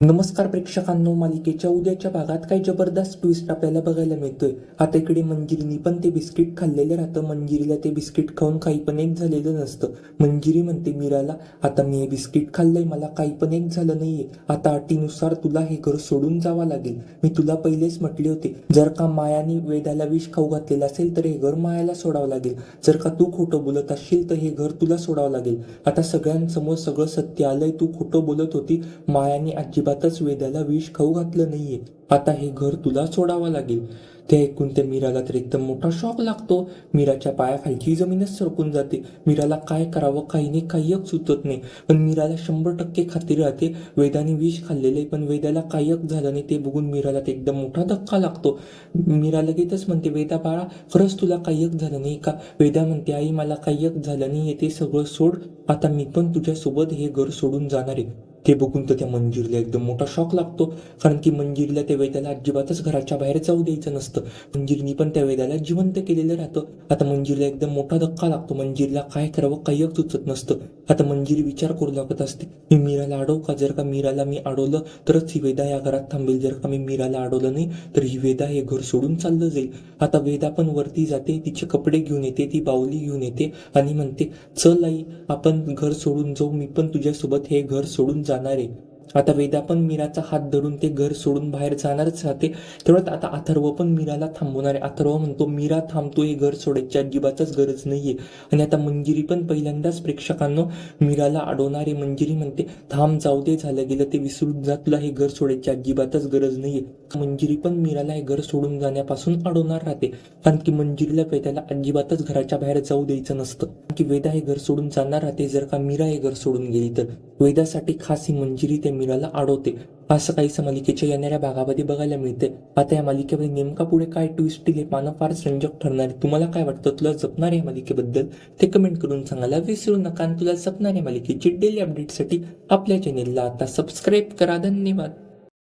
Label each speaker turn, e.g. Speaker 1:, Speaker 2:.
Speaker 1: नमस्कार प्रेक्षकांनो मालिकेच्या उद्याच्या भागात काही जबरदस्त ट्विस्ट आपल्याला बघायला मिळतोय. आता इकडे मंजिरीनी पण ते बिस्किट खाल्लेलं राहतं. मंजिरीला ते बिस्किट खाऊन काही पण एक झालेलं नसतं. मंजिरी म्हणते मीराला आता मी हे बिस्किट खाल्लंय मला काही पण एक झालं नाहीये. आता अटीनुसार तुला हे घर सोडून जावं लागेल. मी तुला पहिलेच म्हटले होते जर का मायाने वेदाला विष खाऊ घातलेलं असेल तर हे घर मायाला सोडावं लागेल. जर का तू खोटं बोलत असशील तर हे घर तुला सोडावं लागेल. आता सगळ्यांसमोर सगळं सत्य आलंय तू खोटं बोलत होती. मायाने अजिबातच वेदाला विष खाऊ घातलं नाहीये. आता हे घर तुला सोडावं लागेल. ते ऐकून त्या मीराला तर एकदम मोठा शॉक लागतो. मीराच्या पायाखालची जमीनच सरकून जाते. मीराला काय करावं काही नाही काहीच सुचत नाही. पण मीराला शंभर टक्के खात्री राहते. वेदाने विष खाल्लेले पण वेदाला काहीच झालं नाही. ते बघून मीराला ते एकदम मोठा धक्का लागतो. मीरा लगेचच म्हणते वेदा बाळा खरंच तुला काहीच झालं नाही का? वेदा म्हणते आई मला काहीच झालं नाही ते सगळं सोड. आता मी पण तुझ्यासोबत हे घर सोडून जाणार आहे. ते बघून तर त्या मंजिरीला एकदम मोठा शॉक लागतो. कारण की मंजिरीला त्या वेद्याला अजिबातच घराच्या बाहेर जाऊ द्यायचं नसतं. मंजिरीनी पण त्या वेदाला जिवंत केलेलं राहतं. आता मंजिरीला एकदम मोठा धक्का लागतो. मंजिरीला काय करावं काही सुचत नसतं. आता मंजिरी विचार करू लागत असते. मी मीराला अडवू का जर का मीराला मी अडवलं तरच ही वेदा या घरात थांबेल. जर का मी मीराला अडवलं नाही तर ही वेदा हे घर सोडून चाललं जाईल. आता वेदा पण वरती जाते. तिचे कपडे घेऊन येते. ती बाऊली घेऊन येते आणि म्हणते चल आई आपण घर सोडून जाऊ. मी पण तुझ्यासोबत हे घर सोडून जाणारे. आता वेदा पण मीराचा हात धरून ते घर सोडून बाहेर जाणारच राहते. तेवढ्यात आता अथर्व पण मीराला थांबवणार आहे. अथर्व म्हणतो मीरा थांबतो हे घर सोडायची अजिबातच गरज नाहीये. आणि आता मंजिरी पण पहिल्यांदाच प्रेक्षकांना मीराला अडवणारे मंजिरी म्हणते थांब जाऊ दे झालं गेलं ते विसरून जा तुला हे घर सोडायची अजिबातच गरज नाहीये. मंजिरी पण मीराला हे घर सोडून जाण्यापासून अडवणार राहते. कारण की मंजिरीला वेदाला अजिबातच घराच्या बाहेर जाऊ द्यायचं नसतं. की वेदा हे घर सोडून जाणार राहते जर का मीरा हे घर सोडून गेली तर. वेदासाठी खास ही मंजिरी ते मीराला अडवते असं काहीसं मालिकेच्या येणाऱ्या भागामध्ये बघायला मिळते. आता या मालिकेमध्ये नेमका पुढे काय ट्विस्ट दिले पानं फार रंजक ठरणार. तुम्हाला काय वाटतं? तुला जपणार या मालिकेबद्दल? ते कमेंट करून सांगायला विसरू नका. तुला जपणाऱ्या मालिकेची डेली अपडेटसाठी आपल्या चॅनेलला आता सबस्क्राईब करा. धन्यवाद.